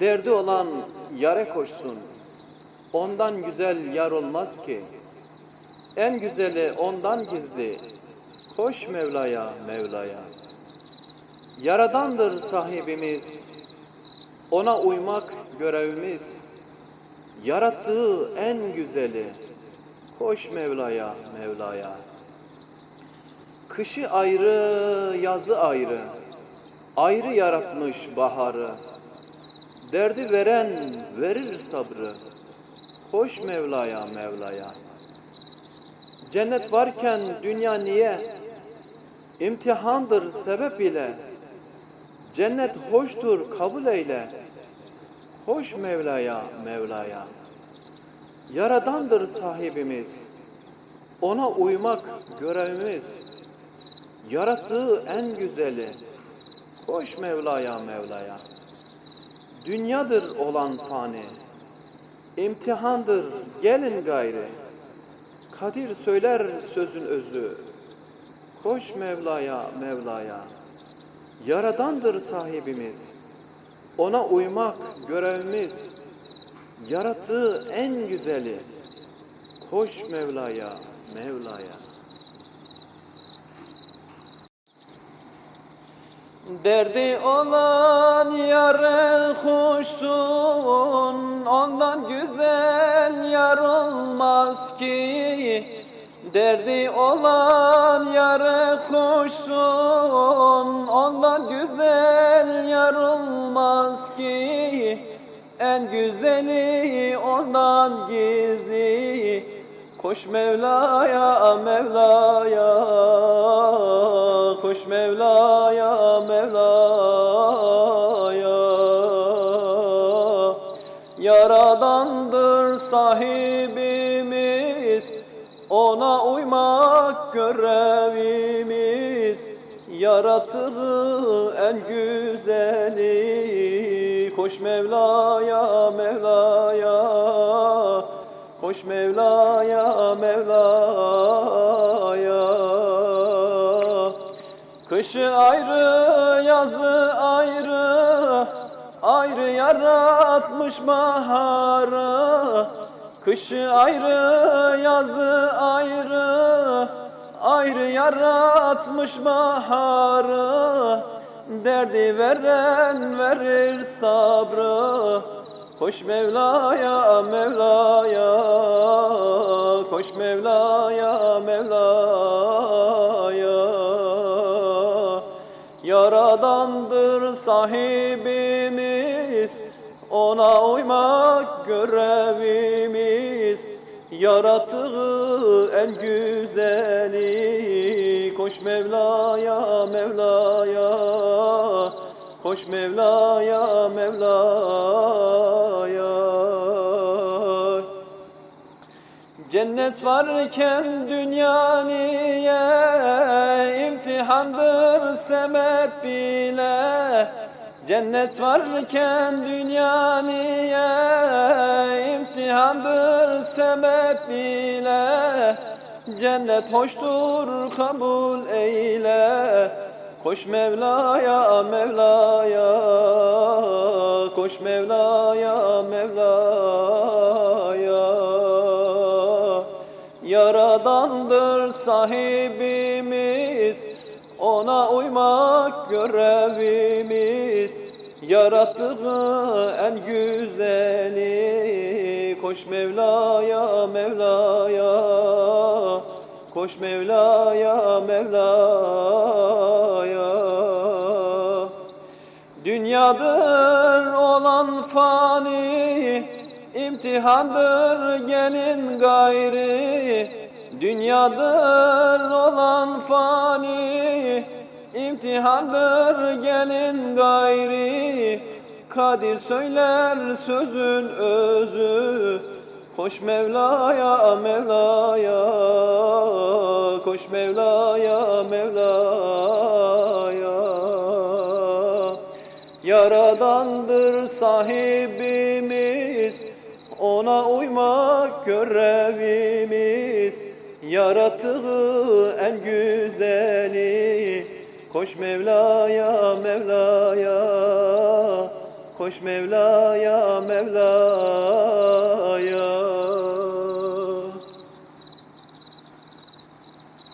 Derdi olan yare koşsun. Ondan güzel yar olmaz ki. En güzeli ondan gizli. Koş Mevla'ya, Mevla'ya. Yaradandır sahibimiz. Ona uymak görevimiz. Yarattığı en güzeli. Koş Mevla'ya, Mevla'ya. Kışı ayrı, yazı ayrı. Ayrı yaratmış baharı. Derdi veren verir sabrı. Koş Mevla'ya, Mevla'ya. Cennet varken dünya niye? İmtihandır sebep ile. Cennet hoştur kabul eyle. Koş Mevla'ya, Mevla'ya. Yaradandır sahibimiz. Ona uymak görevimiz. Yarattığı en güzeli. Koş Mevla'ya, Mevla'ya. Dünyadır olan fani. İmtihandır gelin gayri. Kadir söyler sözün özü. Koş Mevla'ya, Mevla'ya. Yaradandır sahibimiz. Ona uymak görevimiz. Yarattığı en güzeli. Koş Mevla'ya, Mevla'ya. Derdi olan yare hoşsun Ondan güzel yar olmaz ki. Derdi olan yare koşsun Ondan güzel yar olmaz ki. En güzeli ondan gizli. Koş Mevla'ya Mevla'ya sahibimiz Ona uymak görevimiz. Yaratığı en güzeli Koş Mevla'ya Mevla'ya. Koş Mevla'ya Mevla'ya. Kışı ayrı yazı ayrı Ayrı yaratmış baharı Kışı ayrı yazı ayrı Ayrı yaratmış baharı. Derdi veren verir sabrı. Koş Mevla'ya Mevla'ya Koş Mevla'ya Mevla'ya. Yaradandır sahibimiz Ona uymak görevimiz Yarattığı en güzeli. Koş Mevla'ya Mevla'ya Koş Mevla'ya Mevla'ya. Cennet varken dünya niye imtihandır sebep bile Cennet varken dünya niye? İmtihandır sebep bile. Cennet hoştur kabul eyle. Koş Mevla'ya Mevla'ya. Koş Mevla'ya Mevla'ya. Yaradandır sahibimiz. Ona uymak görevimiz Yarattığı en güzeli Koş Mevla'ya Mevla'ya. Koş Mevla'ya Mevla'ya. Dünyadır olan fani imtihandır gelin gayri. Dünyadır olan fani imtihandır gelin gayri. Kadir söyler sözün özü. Koş Mevla'ya Mevla'ya. Koş Mevla'ya Mevla'ya. Yaradandır sahibimiz. Ona uymak görevimiz. Yarattığı en güzeli Koş Mevla'ya Mevla'ya. Koş Mevla'ya Mevla'ya